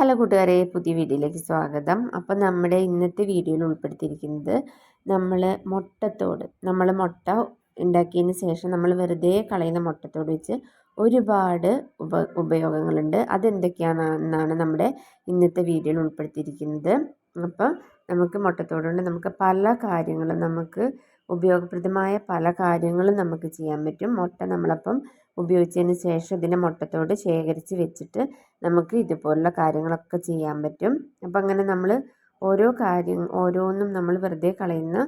Hello കൂട്ടുകാരെ പുതിയ വീഡിയോയിലേക്ക് സ്വാഗതം. അപ്പോൾ നമ്മുടെ ഇന്നത്തെ വീഡിയോയിൽ ഉൾപ്പെടുത്തിയിരിക്കുന്നത് നമ്മൾ മുട്ടത്തോട് നമ്മൾ മുട്ട ഉണ്ടാക്കിയതിന് ശേഷം നമ്മൾ വെറുതെ കളയുന്ന മുട്ടത്തോട് വെച്ച് ഒരുപാട് ഉപ ഉപയോഗങ്ങളുണ്ട്. അതെന്തൊക്കെയാണെന്നാണ് നമ്മുടെ ഇന്നത്തെ വീഡിയോയിൽ ഉൾപ്പെടുത്തിയിരിക്കുന്നത്. അപ്പം നമുക്ക് മുട്ടത്തോട് കൊണ്ട് നമുക്ക് പല കാര്യങ്ങളും നമുക്ക് ഉപയോഗപ്രദമായ പല കാര്യങ്ങളും നമുക്ക് ചെയ്യാൻ പറ്റും. മുട്ട നമ്മളപ്പം ഉപയോഗിച്ചതിന് ശേഷം ഇതിനെ മുട്ടത്തോട് ശേഖരിച്ച് വെച്ചിട്ട് നമുക്ക് ഇതുപോലുള്ള കാര്യങ്ങളൊക്കെ ചെയ്യാൻ പറ്റും. അപ്പം അങ്ങനെ നമ്മൾ ഓരോ കാര്യം ഓരോന്നും നമ്മൾ വെറുതെ കളയുന്ന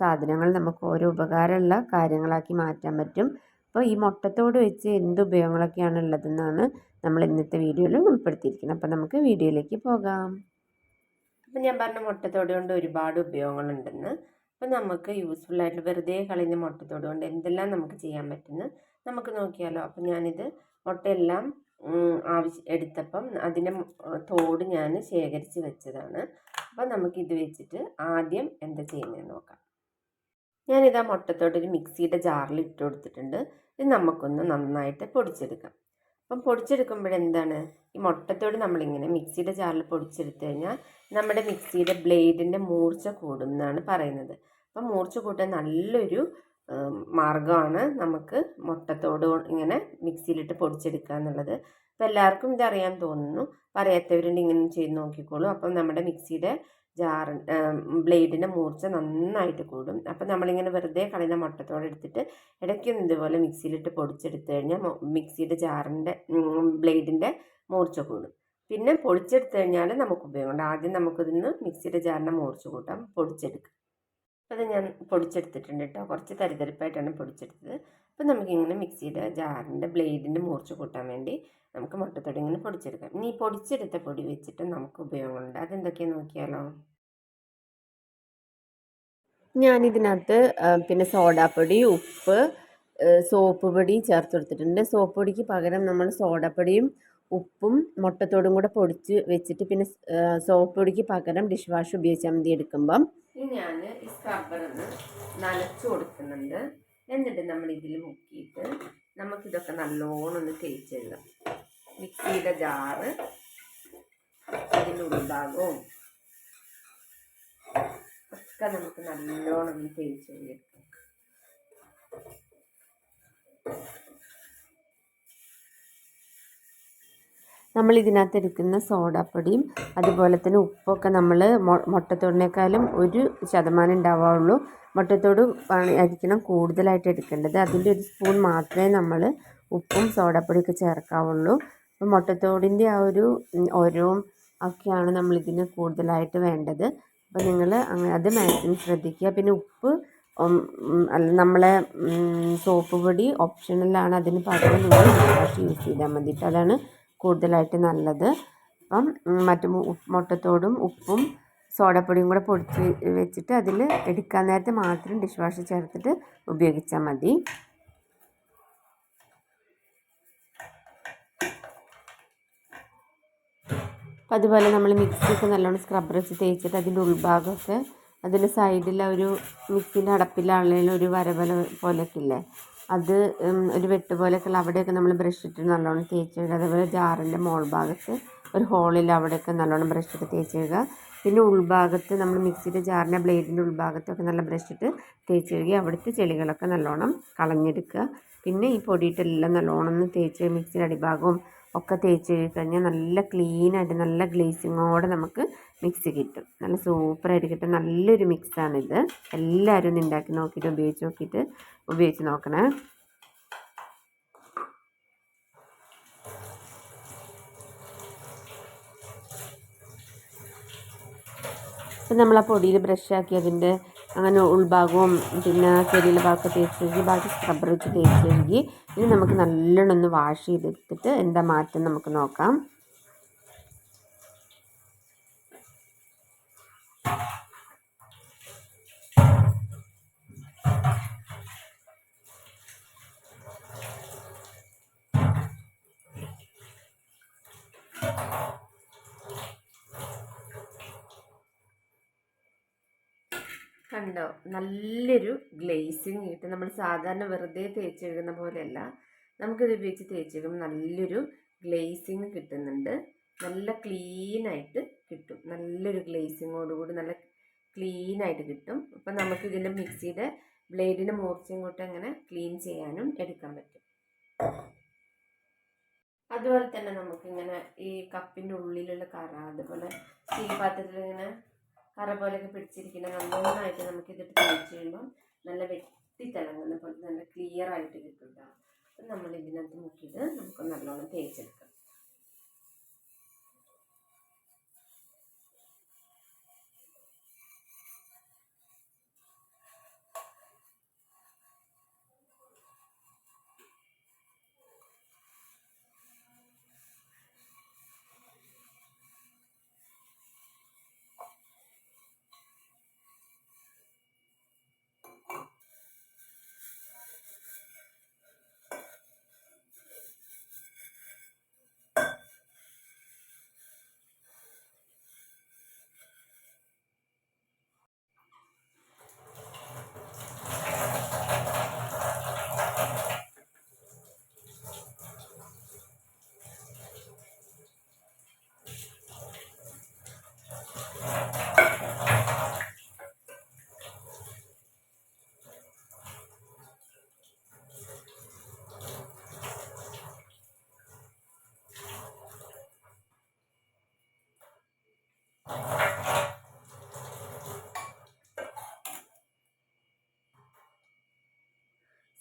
സാധനങ്ങൾ നമുക്ക് ഓരോ ഉപകാരമുള്ള കാര്യങ്ങളാക്കി മാറ്റാൻ പറ്റും. അപ്പോൾ ഈ മുട്ടത്തോട് വെച്ച് എന്ത് ഉപയോഗങ്ങളൊക്കെയാണ് ഉള്ളതെന്നാണ് നമ്മൾ ഇന്നത്തെ വീഡിയോയിൽ ഉൾപ്പെടുത്തിയിരിക്കുന്നത്. അപ്പോൾ നമുക്ക് വീഡിയോയിലേക്ക് പോകാം. അപ്പം ഞാൻ പറഞ്ഞ മുട്ടത്തോട് കൊണ്ട് ഒരുപാട് ഉപയോഗങ്ങളുണ്ടെന്ന്. അപ്പം നമുക്ക് യൂസ്ഫുൾ ആയിട്ട് വെറുതെ കളയുന്ന മുട്ടത്തോട് കൊണ്ട് എന്തെല്ലാം നമുക്ക് ചെയ്യാൻ പറ്റുന്നു നമുക്ക് നോക്കിയാലോ. അപ്പം ഞാനിത് മുട്ടയെല്ലാം ആവശ്യം എടുത്തപ്പം അതിന്റെ തോട് ഞാൻ ശേഖരിച്ച് വെച്ചതാണ്. അപ്പം നമുക്കിത് വെച്ചിട്ട് ആദ്യം എന്താ ചെയ്യുന്നതെന്ന് നോക്കാം. ഞാനിത് ആ മുട്ടത്തോട്ട് ഒരു മിക്സിയുടെ ജാറിൽ ഇട്ട് കൊടുത്തിട്ടുണ്ട്. ഇത് നമുക്കൊന്ന് നന്നായിട്ട് പൊടിച്ചെടുക്കാം. അപ്പം പൊടിച്ചെടുക്കുമ്പോഴെന്താണ് ഈ മുട്ടത്തോട് നമ്മളിങ്ങനെ മിക്സിയുടെ ജാറിൽ പൊടിച്ചെടുത്തു കഴിഞ്ഞാൽ നമ്മുടെ മിക്സിയുടെ ബ്ലേഡിന്റെ മൂർച്ച കൂടും എന്നാണ് പറയുന്നത്. അപ്പം മൂർച്ച കൂട്ടാൻ നല്ലൊരു മാർഗമാണ് നമുക്ക് മുട്ടത്തോട് ഇങ്ങനെ മിക്സിയിലിട്ട് പൊടിച്ചെടുക്കുക എന്നുള്ളത്. അപ്പോൾ എല്ലാവർക്കും ഇതറിയാൻ തോന്നുന്നു. പറയാത്തവരുണ്ട് ഇങ്ങനെ ചെയ്ത് നോക്കിക്കോളൂ. അപ്പം നമ്മുടെ മിക്സിയുടെ ജാർ ബ്ലേഡിന്റെ മൂർച്ച നന്നായിട്ട് കൂടും. അപ്പം നമ്മളിങ്ങനെ വെറുതെ കളയുന്ന മുട്ടത്തോടെ എടുത്തിട്ട് ഇടയ്ക്കൊന്ന് ഇതുപോലെ മിക്സിയിലിട്ട് പൊടിച്ചെടുത്ത് കഴിഞ്ഞാൽ മിക്സിയുടെ ജാറിന്റെ ബ്ലേഡിന്റെ മൂർച്ച കൂടും. പിന്നെ പൊടിച്ചെടുത്ത് കഴിഞ്ഞാൽ നമുക്ക് ഉപയോഗമുണ്ട് ആദ്യം നമുക്കിതിന്ന് മിക്സിയുടെ ജാറിന്റെ മൂർച്ച കൂട്ടാം പൊടിച്ചെടുക്കാം. അത് ഞാൻ പൊടിച്ചെടുത്തിട്ടുണ്ട് കേട്ടോ കുറച്ച് തരിതരിപ്പായിട്ടാണ് പൊടിച്ചെടുത്തത്. അപ്പോൾ നമുക്കിങ്ങനെ മിക്സിയുടെ ജാറിന്റെ ബ്ലേഡിന്റെ മൂർച്ച കൂട്ടാൻ വേണ്ടി നമുക്ക് മുട്ടത്തോടെ ഇങ്ങനെ പൊടിച്ചെടുക്കാം. ഇനി പൊടിച്ചെടുത്ത പൊടി വെച്ചിട്ട് നമുക്ക് ഉപയോഗമുണ്ട്. അതെന്തൊക്കെയാണ് നോക്കിയാലോ? ഞാനിതിനകത്ത് പിന്നെ സോഡാപ്പൊടി ഉപ്പ് സോപ്പ് പൊടി ചേർത്ത് കൊടുത്തിട്ടുണ്ട്. സോപ്പ് പൊടിക്ക് പകരം നമ്മൾ സോഡാപ്പൊടിയും ഉപ്പും മുട്ടത്തോടും കൂടെ പൊടിച്ച് വെച്ചിട്ട് പിന്നെ സോപ്പ് പൊടിക്ക് പകരം ഡിഷ് വാഷ് ഉപയോഗിച്ചാൽ മതി എടുക്കുമ്പം. ഇനി ഞാൻ ഈ സ്ക്രബ്ബറൊന്ന് നനച്ചു കൊടുക്കുന്നുണ്ട്. എന്നിട്ട് നമ്മൾ ഇതിൽ മുക്കിയിട്ട് നമുക്കിതൊക്കെ നല്ലോണം ഒന്ന് തേച്ചെഴുതാം മിക്സിയുടെ ജാറ് അതിന്റെ ഉൾഭാഗവും ഒക്കെ നമുക്ക് നല്ലോണം ഒന്ന് തേച്ചെഴുതിയെടുക്കാം നമ്മൾ ഇതിനകത്ത് എടുക്കുന്ന സോഡാപ്പൊടിയും അതുപോലെ തന്നെ ഉപ്പൊക്കെ നമ്മൾ മുട്ടത്തോടിനേക്കാളും ഒരു ശതമാനം ഉണ്ടാവുകയുള്ളൂ മുട്ടത്തോട് ആയിരിക്കണം കൂടുതലായിട്ട് എടുക്കേണ്ടത് അതിന്റെ ഒരു സ്പൂൺ മാത്രമേ നമ്മൾ ഉപ്പും സോഡാപ്പൊടിയൊക്കെ ചേർക്കാവുള്ളൂ. അപ്പം മുട്ടത്തോടിന്റെ ആ ഒരു ഓരോ ഒക്കെയാണ് നമ്മളിതിന് കൂടുതലായിട്ട് വേണ്ടത്. അപ്പോൾ നിങ്ങൾ അത് മാക്സിമം ശ്രദ്ധിക്കുക. പിന്നെ ഉപ്പ് അല്ല നമ്മളെ സോപ്പ് പൊടി ഓപ്ഷണലാണ് അതിന് പകരം നിങ്ങൾ യൂസ് ചെയ്താൽ മതി. അതാണ് കൂടുതലായിട്ട് നല്ലത്. അപ്പം മറ്റു മുട്ടത്തോടും ഉപ്പും സോഡപ്പൊടിയും കൂടെ പൊടിച്ച് വെച്ചിട്ട് അതിൽ എടുക്കാൻ നേരത്തെ മാത്രം ഡിഷ് വാഷ് ചേർത്തിട്ട് ഉപയോഗിച്ചാൽ മതി. അപ്പം അതുപോലെ നമ്മൾ മിക്സിയൊക്കെ നല്ലോണം സ്ക്രബ്ബർ വെച്ച് തേച്ചിട്ട് അതിന്റെ ഉൾഭാഗമൊക്കെ അതിന്റെ സൈഡിലെ ഒരു മിക്സിന്റെ അടപ്പിലാണെങ്കിലും ഒരു വരവല പോലെയൊക്കെ ഇല്ലേ? അത് ഒരു വെട്ട് പോലെയൊക്കെയുള്ള അവിടെയൊക്കെ നമ്മൾ ബ്രഷ് ഇട്ട് നല്ലോണം തേച്ച് കഴുകുക അതേപോലെ ജാറിന്റെ മോൾ ഭാഗത്ത് ഒരു ഹോളിൽ അവിടെയൊക്കെ നല്ലോണം ബ്രഷ് ഇട്ട് തേച്ച് പിന്നെ ഉൾഭാഗത്ത് നമ്മൾ മിക്സിയുടെ ജാറിന്റെ ബ്ലേഡിന്റെ ഉൾഭാഗത്തൊക്കെ നല്ല ബ്രഷ് ഇട്ട് തേച്ച് കഴുകി അവിടുത്തെ ചെളികളൊക്കെ നല്ലോണം കളഞ്ഞെടുക്കുക. പിന്നെ ഈ പൊടിയിട്ടെല്ലാം നല്ലോണം ഒന്ന് തേച്ച് മിക്സിയുടെ അടിഭാഗവും ഒക്കെ തേച്ച് കഴിഞ്ഞാൽ നല്ല ക്ലീനായിട്ട് നല്ല ഗ്ലേസിങ്ങോടെ നമുക്ക് മിക്സ് കിട്ടും. നല്ല സൂപ്പറായിട്ട് കിട്ടും. നല്ലൊരു മിക്സാണിത് എല്ലാവരും ഉണ്ടാക്കി നോക്കിയിട്ട് ഉപയോഗിച്ച് നോക്കിയിട്ട് ഉപയോഗിച്ച് നോക്കണേ. അപ്പം നമ്മൾ ആ പൊടിയിൽ ബ്രഷാക്കി അതിന്റെ അങ്ങനെ ഉൾഭാഗവും പിന്നെ ചെടിയിലെ ഭാഗമൊക്കെ തേച്ച് കഴുകി ബാക്കി സ്ക്രബ്ബർ വെച്ച് തേച്ച് കഴുകി ഇനി നമുക്ക് നല്ലോണം ഒന്ന് വാഷ് ചെയ്തെടുത്തിട്ട് എന്താ മാറ്റം നമുക്ക് നോക്കാം. കണ്ടോ? നല്ലൊരു ഗ്ലേസിങ് കിട്ടും. നമ്മൾ സാധാരണ വെറുതെ തേച്ച് കഴുകുന്ന പോലെയല്ല. നമുക്കിത് ഉപയോഗിച്ച് തേച്ച് കഴുകുമ്പോൾ നല്ലൊരു ഗ്ലേസിങ് കിട്ടുന്നുണ്ട്. നല്ല ക്ലീനായിട്ട് കിട്ടും. നല്ലൊരു ഗ്ലേസിങ്ങോടുകൂടി നല്ല ക്ലീനായിട്ട് കിട്ടും. അപ്പം നമുക്ക് ഇതിന്റെ മിക്സിയുടെ ബ്ലേഡിന്റെ മൂർച്ചയും കൂട്ടി അങ്ങനെ ക്ലീൻ ചെയ്യാനും എടുക്കാൻ പറ്റും. അതുപോലെ തന്നെ നമുക്കിങ്ങനെ ഈ കപ്പിന്റെ ഉള്ളിലുള്ള കറ അതുപോലെ സ്റ്റീൽ പാത്രത്തിൽ ഇങ്ങനെ കറ പോലെയൊക്കെ പിടിച്ചിരിക്കുന്ന നന്നായിട്ട് നമുക്ക് ഇതിട്ട് തേച്ച് കഴിയുമ്പം നല്ല വെട്ടി തിളങ്ങുന്ന പോലെ നല്ല ക്ലിയർ ആയിട്ട് കിട്ടും കേട്ടോ അപ്പം നമ്മൾ ഇതിനകത്ത് മുക്കിയിട്ട് നമുക്ക് നല്ലോണം തേച്ചെടുക്കാം.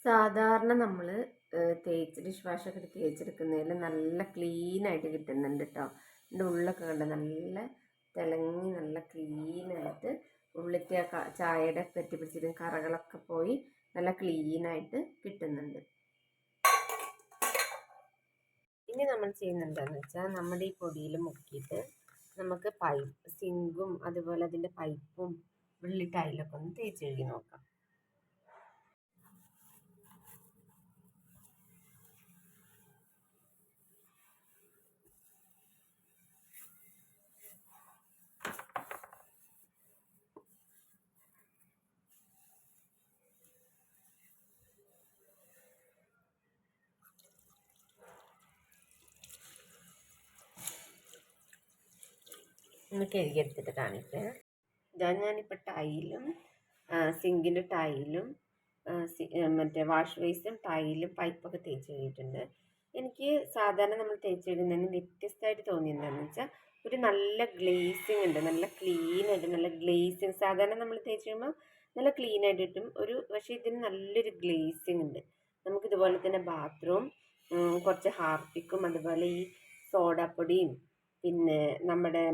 സാധാരണ നമ്മൾ തേച്ച് ഡിഷ് വാഷൊക്കെ എടുത്ത് തേച്ചെടുക്കുന്നതിൽ നല്ല ക്ലീൻ ആയിട്ട് കിട്ടുന്നുണ്ട് കേട്ടോ എന്റെ ഉള്ളൊക്കെ കണ്ട? നല്ല തിളങ്ങി നല്ല ക്ലീനായിട്ട് ഉള്ളിലത്തെ ആ ചായയുടെ പറ്റി പിടിച്ചിട്ട് കറകളൊക്കെ പോയി നല്ല ക്ലീനായിട്ട് കിട്ടുന്നുണ്ട്. ഇനി നമ്മൾ ചെയ്യുന്നുണ്ടെന്ന് വെച്ചാൽ നമ്മുടെ ഈ പൊടിയിൽ മുക്കിയിട്ട് നമുക്ക് പൈപ്പ് സിങ്കും അതുപോലെ അതിന്റെ പൈപ്പും ഉള്ളി ടൈലൊക്കെ ഒന്ന് തേച്ച് കഴുകി നോക്കാം. ഒന്ന് കഴുകിയെടുത്തിട്ട് കാണിക്കാം. ഇതാ ഞാനിപ്പോൾ ടൈലും സിങ്കിന്റെ ടൈലും മറ്റേ വാഷ് ബേസും ടൈലും പൈപ്പൊക്കെ തേച്ച് കഴിഞ്ഞിട്ടുണ്ട്. എനിക്ക് സാധാരണ നമ്മൾ തേച്ച് കഴുകുന്നതിന് വ്യത്യസ്തമായിട്ട് തോന്നിയെന്താണെന്ന് വെച്ചാൽ ഒരു നല്ല ഗ്ലേസിങ് ഉണ്ട്. നല്ല ക്ലീൻ ആയിട്ട് നല്ല ഗ്ലേസിങ് സാധാരണ നമ്മൾ തേച്ച് കഴിയുമ്പോൾ നല്ല ക്ലീൻ ആയിട്ട് കിട്ടും. ഒരു പക്ഷേ ഇതിന് നല്ലൊരു ഗ്ലേസിങ് ഉണ്ട്. നമുക്കിതുപോലെ തന്നെ ബാത്റൂം കുറച്ച് ഹാർപ്പിക്കും അതുപോലെ ഈ സോഡാപ്പൊടിയും പിന്നെ നമ്മുടെ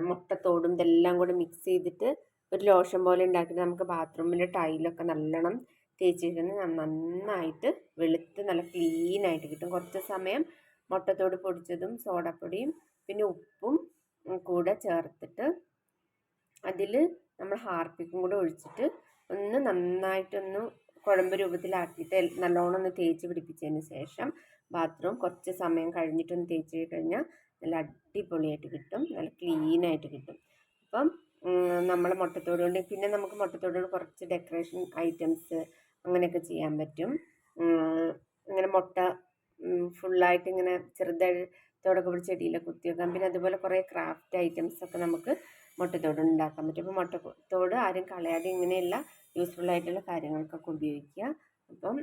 മുട്ടത്തോടും ഇതെല്ലാം കൂടെ മിക്സ് ചെയ്തിട്ട് ഒരു ലോഷൻ പോലെ ഉണ്ടാക്കിയിട്ട് നമുക്ക് ബാത്റൂമിന്റെ ടൈലൊക്കെ നല്ലോണം തേച്ചിരിക്കുന്നത് നന്നായിട്ട് വെളുത്ത് നല്ല ക്ലീൻ ആയിട്ട് കിട്ടും. കുറച്ച് സമയം മുട്ടത്തോട് പൊടിച്ചതും സോഡപ്പൊടിയും പിന്നെ ഉപ്പും കൂടെ ചേർത്തിട്ട് അതിൽ നമ്മൾ ഹാർപ്പിക്കും കൂടെ ഒഴിച്ചിട്ട് ഒന്ന് നന്നായിട്ടൊന്ന് കുഴമ്പ് രൂപത്തിലാക്കിയിട്ട് നല്ലോണം ഒന്ന് തേച്ച് പിടിപ്പിച്ചതിന് ശേഷം ബാത്റൂം കുറച്ച് സമയം കഴിഞ്ഞിട്ടൊന്ന് തേച്ച് കഴിഞ്ഞാൽ നല്ല അടിപൊളിയായിട്ട് കിട്ടും. നല്ല ക്ലീനായിട്ട് കിട്ടും. അപ്പം നമ്മൾ മുട്ടത്തോട് കൊണ്ട് പിന്നെ നമുക്ക് മുട്ടത്തോട് കുറച്ച് ഡെക്കറേഷൻ ഐറ്റംസ് അങ്ങനെയൊക്കെ ചെയ്യാൻ പറ്റും. ഇങ്ങനെ മുട്ട ഫുള്ളായിട്ട് ഇങ്ങനെ ചെറുതായിട്ടോടൊക്കെ പിടിച്ച് ചെടിയിലൊക്കെ കുത്തി വെക്കാം പിന്നെ അതുപോലെ കുറേ ക്രാഫ്റ്റ് ഐറ്റംസ് ഒക്കെ നമുക്ക് മുട്ടത്തോട് ഉണ്ടാക്കാൻ പറ്റും. അപ്പോൾ മുട്ടത്തോട് ആരും കളയാതെ ഇങ്ങനെയുള്ള യൂസ്ഫുൾ ആയിട്ടുള്ള കാര്യങ്ങൾക്കൊക്കെ ഉപയോഗിക്കുക. അപ്പം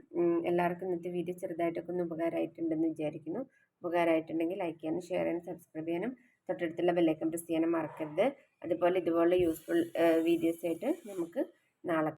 എല്ലാവർക്കും ഇന്നത്തെ വീഡിയോ ചെറുതായിട്ടൊക്കെ ഒന്ന് ഉപകാരമായിട്ടുണ്ടെന്ന് വിചാരിക്കുന്നു. ഉപകാരമായിട്ടുണ്ടെങ്കിൽ ലൈക്ക് ചെയ്യാനും ഷെയർ ചെയ്യാനും സബ്സ്ക്രൈബ് ചെയ്യാനും തൊട്ടടുത്തുള്ള ബെല്ലൈക്കൺ പ്രസ് ചെയ്യാനും മറക്കരുത്. അതുപോലെ ഇതുപോലെ യൂസ്ഫുൾ വീഡിയോസ് ആയിട്ട് നമുക്ക് നാളെ